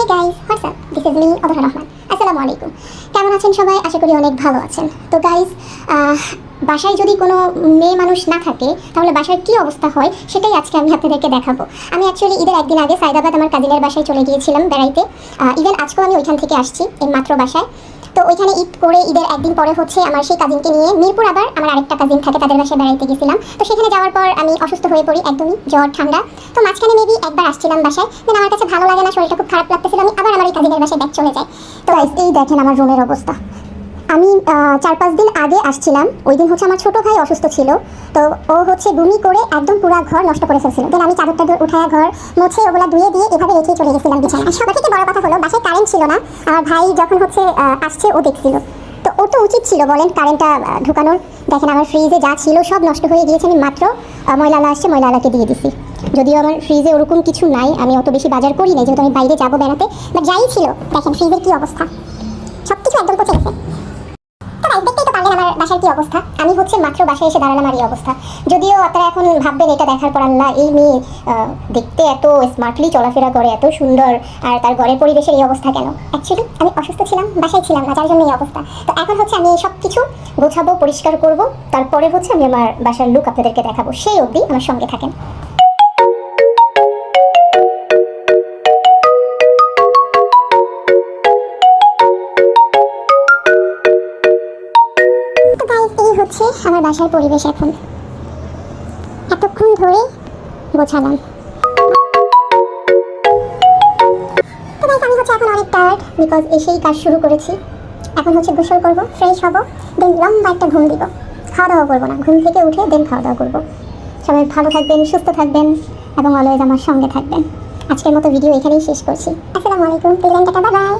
Hey guys what's up this is me Adhara Rahman আসসালামু আলাইকুম কেমন আছেন সবাই? আশা করি অনেক ভালো আছেন। তো গাইস বাসায় যদি কোনো মেয়ে মানুষ না থাকে, তাহলে বাসার কি অবস্থা হয় সেটাই আজকে আমি আপনাদেরকে দেখাবো। আমি অ্যাকচুয়ালি ঈদের একদিন আগে সাইদাবাদ আমার কাজিনের বাসায় চলে গিয়েছিলাম বেড়াইতে। ইভেন আজকেও আমি ওইখান থেকে আসছি, এই মাত্র বাসায়। তো ওইখানে ঈদ করে ঈদের একদিন পরে হচ্ছে আমার সেই কাজিনকে নিয়ে মিরপুর আবার আমার আরেকটা কাজিন থাকে, তাদের বাসায় বেড়াইতে গেছিলাম। তো সেখানে যাওয়ার পর আমি অসুস্থ হয়ে পড়ি একদমই, জ্বর, ঠান্ডা। তো মাঝখানে মেবি একবার আসছিলাম বাসায় দেন আমার কাছে ভালো লাগে না, শরীরটা খুব খারাপ লাগতেছিল, আমি আবার আমার এই কাজিনের বাসায় ব্যাক চলে যাই। তো এই দেখেন আমার রুমের অবস্থা। চার পাঁচ দিন আগে আসছিলাম। ওই দিন হচ্ছে আমার ছোট ভাই অসুস্থ ছিল। তো ও হচ্ছে বমি করে একদম পুরো ঘর নষ্ট করে ফেলছিল। দেন আমি চাদর টাদর উঠায় ঘর মুছে ওগুলা ধুয়ে দিয়ে এভাবে রেখেই চলে গেছিলাম বিছানায়। আর সব থেকে বড় কথা হলো, বাসায় কারেন্ট ছিল না। আমার ভাই যখন হচ্ছে আসছে, ও দেখছিল। তো ওর তো উচিত ছিল বলেন কারেন্টটা ঢুকানোর। দেখেন আমার ফ্রিজে যা ছিল সব নষ্ট হয়ে গিয়েছে আমি মাত্র ময়লালা আসছে, ময়লালাকে দিয়ে দিছি। যদিও আমার ফ্রিজে ওরকম কিছু নাই, আমি অত বেশি বাজার করি না যেহেতু আমি বাইরে যাব বেড়াতে। বাট যাই ছিল, দেখেন ফ্রিজের কি অবস্থা। সব কিছু একদম পচে গেছে। বাসার কি অবস্থা? আমি হচ্ছে মাত্র বাসায় এসে দাঁড়ালাম আর এই অবস্থা। যদিও আপনারা এখন ভাববেন এটা দেখার পর আল্লাহ, এই মেয়ে দেখতে এত স্মার্টলি চলাফেরা করে, এত সুন্দর, আর তার ঘরের পরিবেশের এই অবস্থা কেন? অ্যাকচুয়ালি আমি অসুস্থ ছিলাম, বাসায় ছিলাম না যার জন্য এই অবস্থা। তো এখন হচ্ছে আমি সব কিছু গোছাবো, পরিষ্কার করব, তারপরে হচ্ছে আমি আমার বাসার লুক আপনাদেরকে দেখাবো। সেই অবধি আমার সঙ্গে থাকেন। এই হচ্ছে আমার বাসার পরিবেশ এখন। এতক্ষণ ধরে গোছালাম। অনেক টায়ার্ড বিকজ এসেই কাজ শুরু করেছি। এখন হচ্ছে গোসল করব ফ্রেশ হব দেন লম্বা একটা ঘুম দিব। খাওয়া দাওয়া করব না, ঘুম থেকে উঠে দেন খাওয়া দাওয়া করব। সবাই ভালো থাকবেন, সুস্থ থাকবেন এবং অলওয়েজ আমার সঙ্গে থাকবেন। আজকের মতো ভিডিও এখানেই শেষ করছি। আসসালামু আলাইকুম টাটা বাই